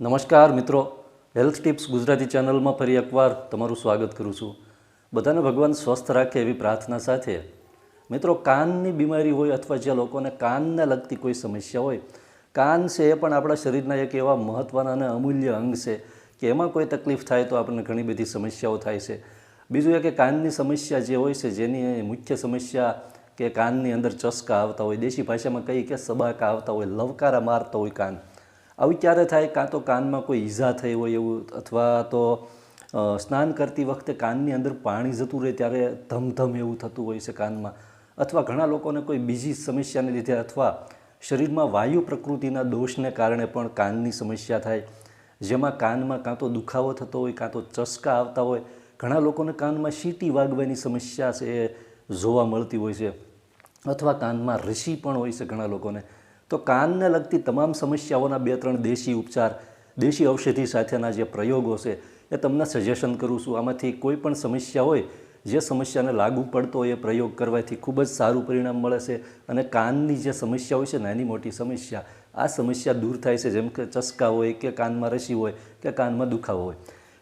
નમસ્કાર મિત્રો. Health tips Gujarati ચેનલમાં ફરી એકવાર તમારું સ્વાગત કરું છું. બધાને ભગવાન સ્વસ્થ રાખે એવી પ્રાર્થના સાથે. મિત્રો, કાનની બીમારી હોય અથવા જે લોકોને કાનને લગતી કોઈ સમસ્યા હોય, કાન છે એ પણ આપણા શરીરના એક એવા મહત્ત્વના અને અમૂલ્ય અંગ છે કે એમાં કોઈ તકલીફ થાય તો આપણને ઘણી બધી સમસ્યાઓ થાય છે. બીજું એ કે કાનની સમસ્યા જે હોય છે, જેની મુખ્ય સમસ્યા કે કાનની અંદર ચસકા આવતા હોય, દેશી ભાષામાં કહીએ કે સબાકા આવતા હોય, લવકારા મારતા હોય કાન. આવું ક્યારે થાય, કાં તો કાનમાં કોઈ ઈજા થઈ હોય એવું, અથવા તો સ્નાન કરતી વખતે કાનની અંદર પાણી જતું રહે ત્યારે ધમધમ એવું થતું હોય છે કાનમાં. અથવા ઘણા લોકોને કોઈ બીજી સમસ્યાને લીધે અથવા શરીરમાં વાયુ પ્રકૃતિના દોષને કારણે પણ કાનની સમસ્યા થાય. જેમાં કાનમાં કાં તો દુખાવો થતો હોય, કાં તો ચસકા આવતા હોય. ઘણા લોકોને કાનમાં સીટી વાગવાની સમસ્યા છે એ જોવા મળતી હોય છે. અથવા કાનમાં રસી પણ હોય છે ઘણા લોકોને. તો કાનને લગતી તમામ સમસ્યાઓના બે ત્રણ દેશી ઉપચાર, દેશી ઔષધિ સાથેના જે પ્રયોગો છે, એ તમને સજેશન કરું છું. આમાંથી કોઈ પણ સમસ્યા હોય, જે સમસ્યાને લાગુ પડતો હોય એ પ્રયોગ કરવાથી ખૂબ જ સારું પરિણામ મળે છે. અને કાનની જે સમસ્યા હોય છે, નાની મોટી સમસ્યા, આ સમસ્યા દૂર થાય છે. જેમ કે ચસકા હોય કે કાનમાં રસી હોય કે કાનમાં દુખાવો હોય.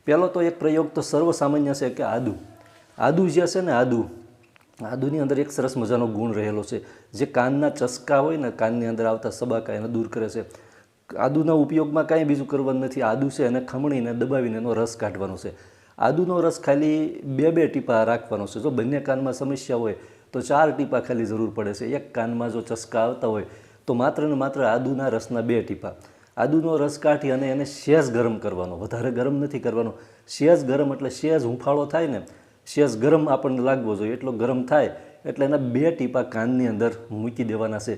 પહેલો તો એક પ્રયોગ તો સર્વસામાન્ય છે કે આદુ. આદુ જે છે ને આદુ આદુની અંદર એક સરસ મજાનો ગુણ રહેલો છે. જે કાનના ચસકા હોય ને કાનની અંદર આવતા સબાકા એને દૂર કરે છે. આદુના ઉપયોગમાં કાંઈ બીજું કરવાનું નથી. આદુ છે એને ખમણીને દબાવીને એનો રસ કાઢવાનો છે. આદુનો રસ ખાલી બે બે ટીપા રાખવાનો છે. જો બંને કાનમાં સમસ્યા હોય, તો ચાર ટીપા ખાલી જરૂર પડે છે. એક કાનમાં જો ચસકા આવતા હોય, તો માત્ર ને માત્ર આદુના રસના બે ટીપા. આદુનો રસ કાઢી અને એને સેજ ગરમ કરવાનો. વધારે ગરમ નથી કરવાનો. સેજ ગરમ એટલે સેજ હુંફાળો થાય ને સેજ ગરમ આપણને લાગવો જોઈએ. એટલો ગરમ થાય એટલે એના બે ટીપા કાનની અંદર મૂકી દેવાના છે.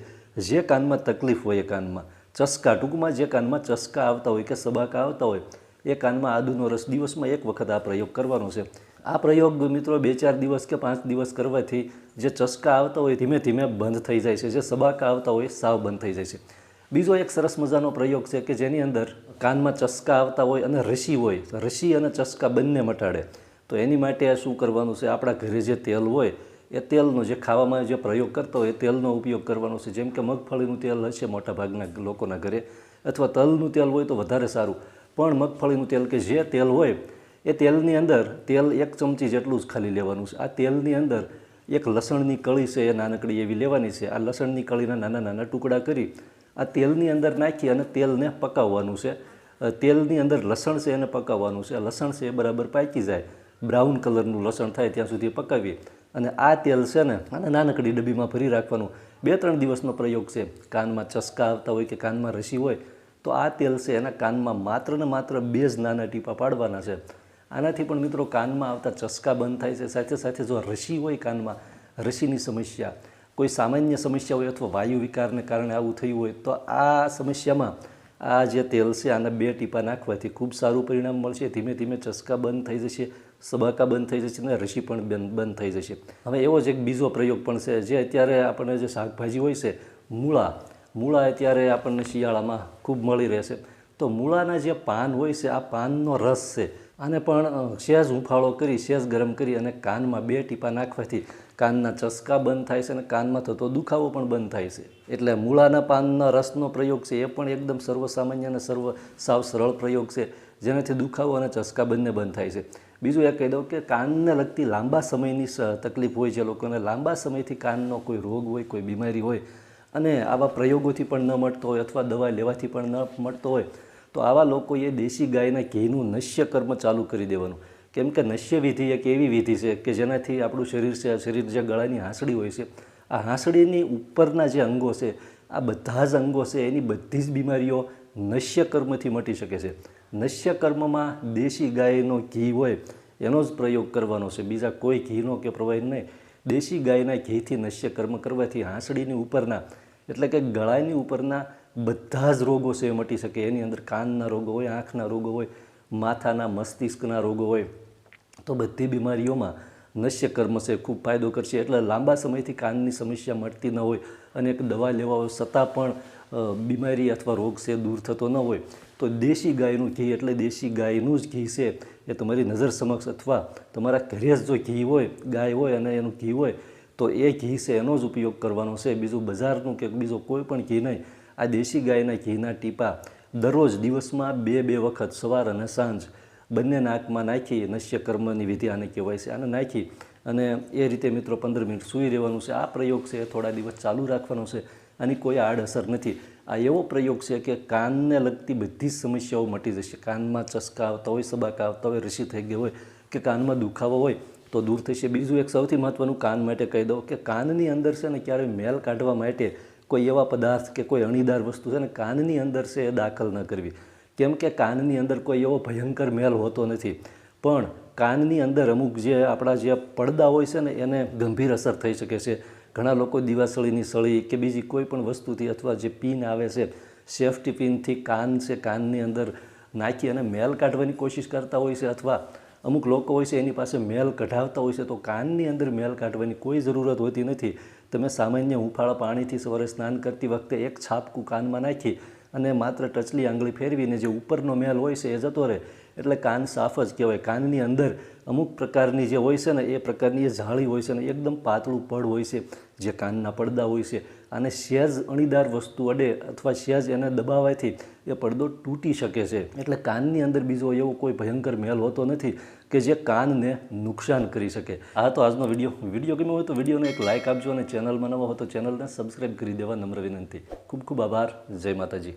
જે કાનમાં તકલીફ હોય એ કાનમાં. ચસકા ટૂંકમાં જે કાનમાં ચસકા આવતા હોય કે સબાકા આવતા હોય, એ કાનમાં આદુનો રસ દિવસમાં એક વખત આ પ્રયોગ કરવાનો છે. આ પ્રયોગ મિત્રો બે ચાર દિવસ કે પાંચ દિવસ કરવાથી જે ચસકા આવતા હોય ધીમે ધીમે બંધ થઈ જાય છે. જે સબાકા આવતા હોય સાવ બંધ થઈ જાય છે. બીજો એક સરસ મજાનો પ્રયોગ છે કે જેની અંદર કાનમાં ચસકા આવતા હોય અને રસી હોય. રસી અને ચસકા બંને મટાડે. તો એની માટે આ શું કરવાનું છે? આપણા ઘરે જે તેલ હોય, એ તેલનો જે ખાવામાં જે પ્રયોગ કરતા હોય, એ તેલનો ઉપયોગ કરવાનો છે. જેમ કે મગફળીનું તેલ હશે મોટાભાગના લોકોના ઘરે, અથવા તલનું તેલ હોય તો વધારે સારું. પણ મગફળીનું તેલ કે જે તેલ હોય, એ તેલની અંદર તેલ એક ચમચી જેટલું જ ખાલી લેવાનું છે. આ તેલની અંદર એક લસણની કળી છે એ નાનકડી એવી લેવાની છે. આ લસણની કળીના નાના નાના ટુકડા કરી, આ તેલની અંદર નાખી અને તેલને પકાવવાનું છે. તેલની અંદર લસણ છે એને પકાવવાનું છે. લસણ છે એ બરાબર પાકી જાય. બ્રાઉન કલરનું લસણ થાય ત્યાં સુધી પકાવીએ. અને આ તેલ છે ને, આને નાનકડી ડબ્બીમાં ભરી રાખવાનું. બે ત્રણ દિવસનો પ્રયોગ છે. કાનમાં ચસકા આવતા હોય કે કાનમાં રસી હોય, તો આ તેલ છે એના કાનમાં માત્ર ને માત્ર બે જ નાના ટીપા પાડવાના છે. આનાથી પણ મિત્રો કાનમાં આવતા ચસકા બંધ થાય છે. સાથે સાથે જો રસી હોય કાનમાં, રસીની સમસ્યા, કોઈ સામાન્ય સમસ્યા હોય અથવા વાયુ વિકારને કારણે આવું થયું હોય, તો આ સમસ્યામાં આ જે તેલ છે, આના બે ટીપા નાખવાથી ખૂબ સારું પરિણામ મળશે. ધીમે ધીમે ચસકા બંધ થઈ જશે, સબાકા બંધ થઈ જશે અને રસી પણ બંધ થઈ જશે. હવે એવો જ એક બીજો પ્રયોગ પણ છે, જે અત્યારે આપણને જે શાકભાજી હોય છે, મૂળા. મૂળા અત્યારે આપણને શિયાળામાં ખૂબ મળી રહેશે. તો મૂળાના જે પાન હોય છે, આ પાનનો રસ છે. આને પણ સહેજ હુંફાળો કરી સહેજ ગરમ કરી અને કાનમાં બે ટીપા નાખવાથી કાનના ચસકા બંધ થાય છે અને કાનમાં થતો દુખાવો પણ બંધ થાય છે. એટલે મૂળાના પાનના રસનો પ્રયોગ છે એ પણ એકદમ સર્વસામાન્ય અને સર્વ સાવ સરળ પ્રયોગ છે, જેનાથી દુખાવો અને ચસકા બંને બંધ થાય છે. બીજું એ કહી દઉં કે કાનને લગતી લાંબા સમયની તકલીફ હોય છે લોકોને, લાંબા સમયથી કાનનો કોઈ રોગ હોય, કોઈ બીમારી હોય અને આવા પ્રયોગોથી પણ ન મળતો હોય અથવા દવા લેવાથી પણ ન મળતો હોય, તો આવા લોકોએ દેશી ગાયના ઘીનું નશ્ય કર્મ ચાલુ કરી દેવાનું. કેમ કે નશ્ય વિધિ એક એવી વિધિ છે કે જેનાથી આપણું શરીર છે, શરીર જે ગળાની હાંસડી હોય છે, આ હાંસડીની ઉપરના જે અંગો છે, આ બધા જ અંગો છે, એની બધી જ બીમારીઓ નશ્ય કર્મથી મટી શકે છે. નશ્ય કર્મમાં દેશી ગાયનો ઘી હોય, એનો જ પ્રયોગ કરવાનો છે. બીજા કોઈ ઘીનો કે પ્રવાહી નહીં. દેશી ગાયના ઘીથી નશ્ય કર્મ કરવાથી હાંસડીની ઉપરના, એટલે કે ગળાની ઉપરના બધા જ રોગો છે એ મટી શકે. એની અંદર કાનના રોગો હોય, આંખના રોગો હોય, માથાના મસ્તિષ્કના રોગો હોય તો બધી બીમારીઓમાં નશ્ય કર્મ છે, ખૂબ ફાયદો કરશે. એટલે લાંબા સમયથી કાનની સમસ્યા મળતી ન હોય અને એક દવા લેવા હોય છતાં પણ બીમારી અથવા રોગ છે, દૂર થતો ન હોય. તો દેશી ગાયનું ઘી એટલે દેશી ગાયનું જ ઘી છે. એ તમારી નજર સમક્ષ અથવા તમારા ઘરે જ જો ઘી હોય, ગાય હોય અને એનું ઘી હોય, તો એ ઘી છે, એનો જ ઉપયોગ કરવાનો છે. બીજું બજારનું કે બીજો કોઈ પણ ઘી નહીં. આ દેશી ગાયના ઘીના ટીપા દરરોજ દિવસમાં બે બે વખત, સવાર અને સાંજ બંને નાકમાં નાખી, નશ્ય કર્મની વિધિ આને કહેવાય છે. આને નાખી અને એ રીતે મિત્રો પંદર મિનિટ સૂઈ રહેવાનું છે. આ પ્રયોગ છે એ થોડા દિવસ ચાલુ રાખવાનો છે. આની કોઈ આડઅસર નથી. આ એવો પ્રયોગ છે કે કાનને લગતી બધી જ સમસ્યાઓ મટી જશે. કાનમાં ચસકા આવતા હોય, સબાકા આવતા હોય રસી થઈ ગઈ હોય કે કાનમાં દુખાવો હોય તો દૂર થશે. બીજું એક સૌથી મહત્ત્વનું કાન માટે કહી દઉં કે કાનની અંદર છે ને ક્યારે મેલ કાઢવા માટે કોઈ એવા પદાર્થ કે કોઈ અણીદાર વસ્તુ છે ને કાનની અંદર છે એ દાખલ ન કરવી. કેમ કે કાનની અંદર કોઈ એવો ભયંકર મેલ હોતો નથી. પણ કાનની અંદર અમુક જે આપણા જે પડદા હોય છે ને, એને ગંભીર અસર થઈ શકે છે. ઘણા લોકો દિવાસળીની સળી કે બીજી કોઈ પણ વસ્તુથી અથવા જે પિન આવે છે, સેફ્ટી પિનથી કાન છે, કાનની અંદર નાખી અને મેલ કાઢવાની કોશિશ કરતા હોય છે અથવા અમુક લોકો હોય છે એની પાસે મેલ કઢાવતા હોય છે, તો કાનની અંદર મેલ કાઢવાની કોઈ જરૂરત હોતી નથી. તમે સામાન્ય હુંફાળા પાણીથી સવારે સ્નાન કરતી વખતે એક છાપકું કાનમાં નાખી અને માત્ર ટચલી આંગળી ફેરવીને જે ઉપરનો મેલ હોય છે એ જતો રહે. એટલે કાન સાફ જ કહેવાય. કાનની અંદર અમુક પ્રકારની જે હોય છે ને, એ પ્રકારની એ જાળી હોય છે ને, એકદમ પાતળું પડ હોય છે, જે કાનના પડદા હોય છે. અને સહેજ અણીદાર વસ્તુ અડે અથવા સહેજ એને દબાવવાથી એ પડદો તૂટી શકે છે. એટલે કાનની અંદર બીજો એવો કોઈ ભયંકર મેલ હોતો નથી કે જે કાનને નુકસાન કરી શકે. આ તો આજનો વીડિયો. વીડિયો ગમ્યો હોય તો વિડીયોને એક લાઇક આપજો અને ચેનલમાં નવો હોય તો ચેનલને સબસ્ક્રાઈબ કરી દેવા નમ્ર વિનંતી. ખૂબ ખૂબ આભાર. જય માતાજી.